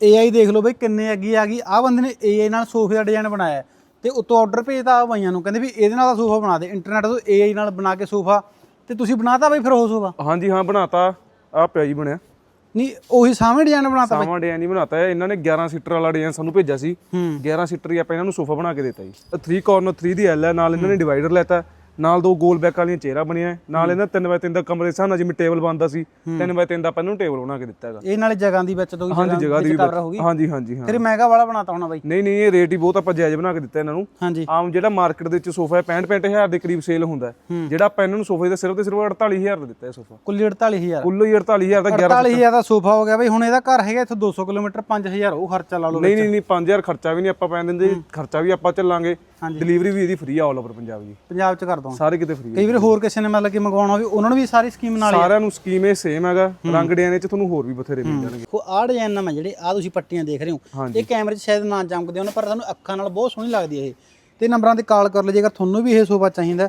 AI ਦੇਖ ਲਓ ਬਈ ਕਿੰਨੇ ਅੱਗੇ ਆ ਗਈ। ਆ ਬੰਦੇ ਨੇ AI ਨਾਲ ਸੋਫੇ ਦਾ ਡਿਜ਼ਾਈਨ ਬਣਾਇਆ ਤੇ ਉੱਤੋਂ ਆਰਡਰ ਭੇਜਤਾ ਆ ਬਾਈਆਂ ਨੂੰ। ਕਹਿੰਦੇ ਵੀ ਇਹਦੇ ਨਾਲ ਦਾ ਸੋਫਾ ਬਣਾ ਦੇ। ਇੰਟਰਨੈਟ ਤੋਂ AI ਨਾਲ ਬਣਾ ਕੇ ਸੋਫਾ। ਤੇ ਤੁਸੀਂ ਬਣਾਤਾ ਬਈ ਫਿਰ ਉਹ ਸੋਫਾ? ਹਾਂਜੀ ਹਾਂ ਬਣਾਤਾ। ਆ ਪਿਆ ਜੀ ਬਣਿਆ। ਨਹੀਂ ਉਹੀ ਸਾਹਮਣੇ ਡਿਜ਼ਾਈਨ ਬਣਾਤਾ ਬਈ। ਸਾਵਾਂ ਡਿਜ਼ਾਈਨ ਹੀ ਬਣਾਤਾ ਹੈ। ਇਹਨਾਂ ਨੇ 11 ਸੀਟਰ ਵਾਲਾ ਡਿਜ਼ਾਈਨ ਸਾਨੂੰ ਭੇਜਿਆ ਸੀ। ਹੂੰ। 11 ਸੀਟਰ ਹੀ ਆਪਾਂ ਇਹਨਾਂ ਨੂੰ ਸੋਫਾ ਬਣਾ ਕੇ ਦਿੱਤਾ ਜੀ। 3 ਕਾਰਨਰ 3 ਦੀ ਐਲ ਹੈ। ਨਾਲ ਇਹਨਾਂ ਨੇ ਡਿਵਾਈਡਰ ਲੈਤਾ। ਨਾਲ ਦੋ ਗੋਲ ਬੈਕ ਵਾਲੀਆਂ ਚੇਅਰਾਂ ਬਣੀਆਂ ਨਾਲ ਇਹਨਾਂ 3x3 ਦਾ ਕਮਰੇ ਸਾਹਮਣੇ ਜਿਵੇਂ ਟੇਬਲ ਬਣਦਾ ਸੀ 3x3 ਦਾ ਆਪਾਂ ਨੂੰ ਟੇਬਲ ਬਣਾ ਕੇ ਦਿੱਤਾ ਹੈਗਾ। ਇਹ ਨਾਲੇ ਜਗ੍ਹਾ ਦੀ ਵਿੱਚ ਤੋਂ ਹਾਂਜੀ ਜਗ੍ਹਾ ਦੀ ਕਵਰ ਹੋ ਗਈ। ਹਾਂਜੀ ਹਾਂਜੀ ਹਾਂ। ਇਹ ਮਹਿੰਗਾ ਵਾਲਾ ਬਣਾਤਾ ਹੋਣਾ ਬਾਈ। ਨਹੀਂ ਨਹੀਂ ਇਹ ਰੇਟ ਹੀ ਬਹੁਤ ਆਪਾਂ ਜਾਇਜ਼ ਬਣਾ ਕੇ ਦਿੱਤਾ ਇਹਨਾਂ ਨੂੰ। ਹਾਂਜੀ। ਆਮ ਜਿਹੜਾ ਮਾਰਕੀਟ ਦੇ ਵਿੱਚ ਸੋਫਾ ਹੈ 65 65000 ਦੇ ਕਰੀਬ ਸੇਲ ਹੁੰਦਾ ਹੈ। ਜਿਹੜਾ ਆਪਾਂ ਇਹਨਾਂ ਨੂੰ ਸੋਫੇ ਦਾ ਸਿਰਫ ਤੇ ਸਿਰਫ 48000 ਦਾ ਦਿੱਤਾ ਹੈ ਸੋਫਾ। ਕੁੱਲ 48000 ਕੁੱਲ ਹੀ 48000 ਦਾ 11 48000 ਦਾ ਸੋਫਾ ਹੋ ਗਿਆ ਬਈ। ਹੁਣ ਇਹਦਾ ਘਰ ਹੈਗਾ ਇੱਥੋਂ 200 ਕਿਲੋਮੀਟਰ 5000 ਉਹ ਖਰਚਾ ਲਾ ਲਓ ਨਹੀਂ ਨਹੀਂ ਨਹੀਂ 5000 ਖਰਚਾ ਵੀ ਨਹੀਂ ਆਪਾਂ ਪੈਣ ਦਿੰਦੇ। ਖਰਚਾ ਵੀ ਆਪਾਂ ਚੱਲਾਂਗੇ। ਡਿਲੀਵਰੀ ਵੀ ਇਹਦੀ ਫ੍ਰੀ ਆ ਆਲ ਓਵਰ ਪੰਜਾਬ ਜੀ ਪੰਜਾਬ ਚ ਕਰ ਦੋ ਸਾਰੇ ਕਿਤੇ ਫ੍ਰੀ ਕਈ ਵਾਰ ਹੋਰ ਕਿਸੇ ਨੇ ਮਤਲਬ ਕਿ ਮੰਗਵਾਉਣਾ ਵੀ ਉਹਨਾਂ ਨੂੰ ਵੀ ਸਾਰੀ ਸਕੀਮ ਨਾਲ ਸਾਰਿਆਂ ਨੂੰ ਸਕੀਮ ਇਹ ਸੇਮ ਹੈਗਾ। ਰੰਗ ਡਿਜ਼ਾਈਨ ਚ ਤੁਹਾਨੂੰ ਹੋਰ ਵੀ ਬਥੇਰੇ ਮਿਲ ਜਾਣਗੇ। ਉਹ ਆਹ ਡਿਜ਼ਾਈਨ ਨਾ ਮੈਂ ਜਿਹੜੇ ਆ ਤੁਸੀਂ ਪੱਟੀਆਂ ਦੇਖ ਰਹੇ ਹੋ। ਇਹ ਕੈਮਰੇ 'ਚ ਸ਼ਾਇਦ ਨਾ ਚਮਕਦੇ ਹੋਣ ਪਰ ਤੁਹਾਨੂੰ ਅੱਖਾਂ ਨਾਲ ਬਹੁਤ ਸੋਹਣੀ ਲੱਗਦੀ ਹੈ ਇਹ। ਤੇ ਨੰਬਰਾਂ ਤੇ ਕਾਲ ਕਰ ਲਓ ਜੇਕਰ ਤੁਹਾਨੂੰ ਵੀ ਇਹ ਸੋਫਾ ਚਾਹੀਦਾ।